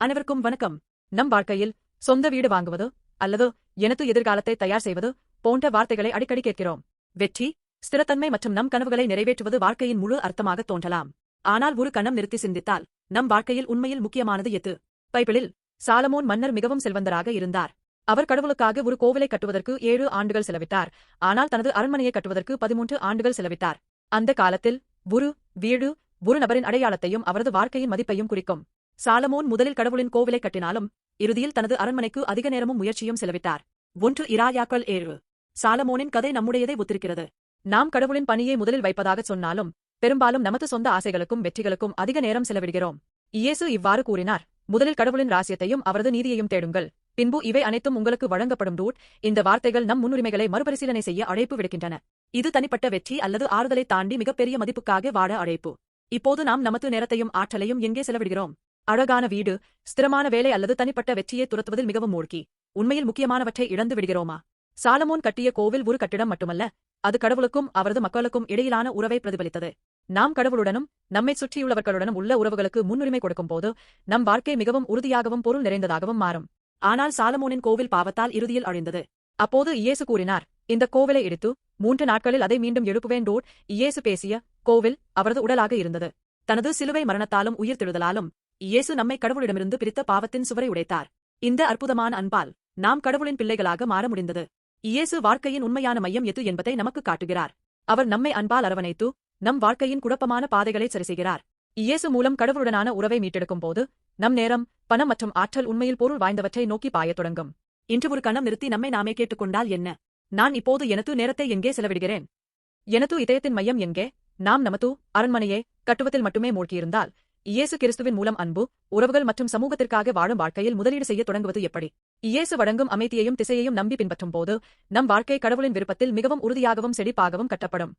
அனைவருக்கும் வணக்கம். நம் வாழ்க்கையில் சொந்த வீடு வாங்குவது அல்லது எனது எதிர்காலத்தை தயார் செய்வது போன்ற வார்த்தைகளை அடிக்கடி கேட்கிறோம். வெற்றி ஸ்திரத்தன்மை மற்றும் நம் கனவுகளை நிறைவேற்றுவது வாழ்க்கையின் முழு அர்த்தமாக தோன்றலாம். ஆனால் ஒரு கணம் நிறுத்தி சிந்தித்தால் நம் வாழ்க்கையில் உண்மையில் முக்கியமானது எது? பைபிளில் சாலமோன் மன்னர் மிகவும் செல்வந்தராக இருந்தார். அவர் கடவுளுக்காக ஒரு கோவிலை கட்டுவதற்கு ஏழு ஆண்டுகள் செலவிட்டார். ஆனால் தனது அரண்மனையை கட்டுவதற்கு பதிமூன்று ஆண்டுகள் செலவிட்டார். அந்த காலத்தில் ஒரு வீடு ஒரு நபரின் அடையாளத்தையும் அவரது வாழ்க்கையின் மதிப்பையும் குறிக்கும். சாலமோன் முதலில் கடவுளின் கோவிலை கட்டினாலும் இறுதியில் தனது அரண்மனைக்கு அதிக நேரமும் முயற்சியும் செலவிட்டார். ஒன்று இராயாக்கள் ஏழு. சாலமோனின் கதை நம்முடையதை ஒத்திருக்கிறது. நாம் கடவுளின் பணியை முதலில் வைப்பதாக சொன்னாலும் பெரும்பாலும் நமது சொந்த ஆசைகளுக்கும் வெற்றிகளுக்கும் அதிக நேரம் செலவிடுகிறோம். இயேசு இவ்வாறு கூறினார் முதலில் கடவுளின் ராசியத்தையும் அவரது நீதியையும் தேடுங்கள். பின்பு இவை அனைத்தும் உங்களுக்கு வழங்கப்படும் ரூட். இந்த வார்த்தைகள் நம் முன்னுரிமைகளை மறுபரிசீலனை செய்ய அழைப்பு விடுக்கின்றன. இது தனிப்பட்ட வெற்றி அல்லது ஆறுதலை தாண்டி மிகப்பெரிய மதிப்புக்காக வாட அழைப்பு. இப்போது நாம் நமது நேரத்தையும் ஆற்றலையும் எங்கே செலவிடுகிறோம்? அழகான வீடு ஸ்திரமான வேலை அல்லது தனிப்பட்ட வெற்றியை துரத்துவதில் மிகவும் மூழ்கி. உண்மையில் முக்கியமானவற்றை இழந்து விடுகிறோமா? சாலமோன் கட்டிய கோவில் ஒரு கட்டிடம் மட்டுமல்ல அது கடவுளுக்கும் அவரது மக்களுக்கும் இடையிலான உறவை பிரதிபலித்தது. நாம் கடவுளுடனும் நம்மை சுற்றியுள்ளவர்களுடனும் உள்ள உறவுகளுக்கு முன்னுரிமை கொடுக்கும்போது நம் வாழ்க்கை மிகவும் உறுதியாகவும் பொருள் நிறைந்ததாகவும் மாறும். ஆனால் சாலமோனின் கோவில் பாவத்தால் இறுதியில் அழிந்தது. அப்போது இயேசு கூறினார் இந்த கோவிலை எடுத்து மூன்று நாட்களில் அதை மீண்டும் எழுப்புவேன் ரோட் இயேசு பேசிய கோவில் அவரது உடலாக இருந்தது. தனது சிலுவை மரணத்தாலும் உயிர்த்தெழுதலாலும் இயேசு நம்மை கடவுளிடமிருந்து பிரித்த பாவத்தின் சுவரை உடைத்தார். இந்த அற்புதமான அன்பால் நாம் கடவுளின் பிள்ளைகளாக மாற முடிந்தது. இயேசு வாழ்க்கையின் உண்மையான மையம் எது என்பதை நமக்கு காட்டுகிறார். அவர் நம்மை அன்பால் அரவணைத்து நம் வாழ்க்கையின் குழப்பமான பாதைகளை சரிசெய்கிறார். இயேசு மூலம் கடவுளுடனான உறவை மீட்டெடுக்கும் போது நம் நேரம் பணம் மற்றும் ஆற்றல் உண்மையில் பொருள் வாய்ந்தவற்றை நோக்கி பாயத் தொடங்கும். இன்று ஒரு கணம் நிறுத்தி நம்மை நாமே கேட்டுக்கொண்டால் என்ன? நான் இப்போது எனது நேரத்தை எங்கே செலவிடுகிறேன்? எனது இதயத்தின் மையம் எங்கே? நாம் நமது அரண்மனையே கட்டுவத்தில் மட்டுமே மூழ்கியிருந்தால் இயேசு கிறிஸ்துவின் மூலம் அன்பு உறவுகள் மற்றும் சமூகத்திற்காக வாழும் வாழ்க்கையில் முதலீடு செய்ய தொடங்குவது எப்படி? இயேசு வழங்கும் அமைதியையும் திசையையும் நம்பி பின்பற்றும் போது நம் வாழ்க்கை கடவுளின் விருப்பத்தில் மிகவும் உறுதியாகவும் செழிப்பாகவும் கட்டப்படும்.